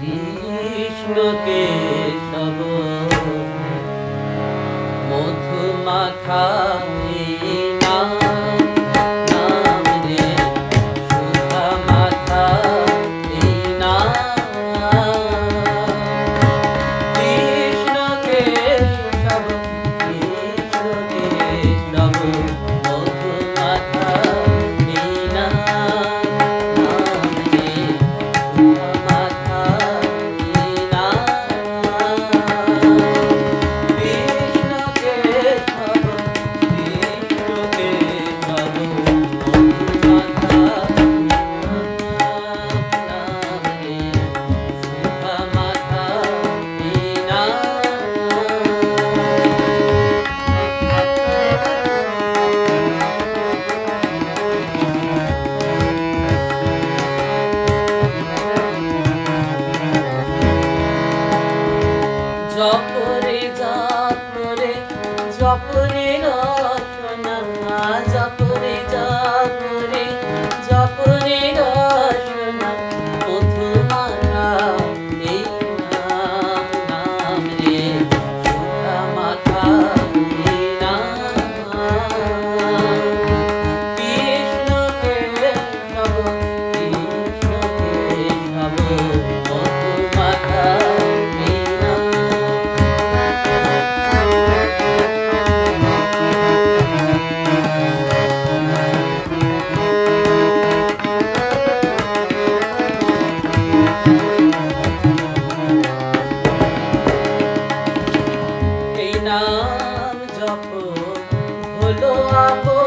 কৃষ্ণকে সব? মধু মাখা জপরে জপরে জপরে Hello.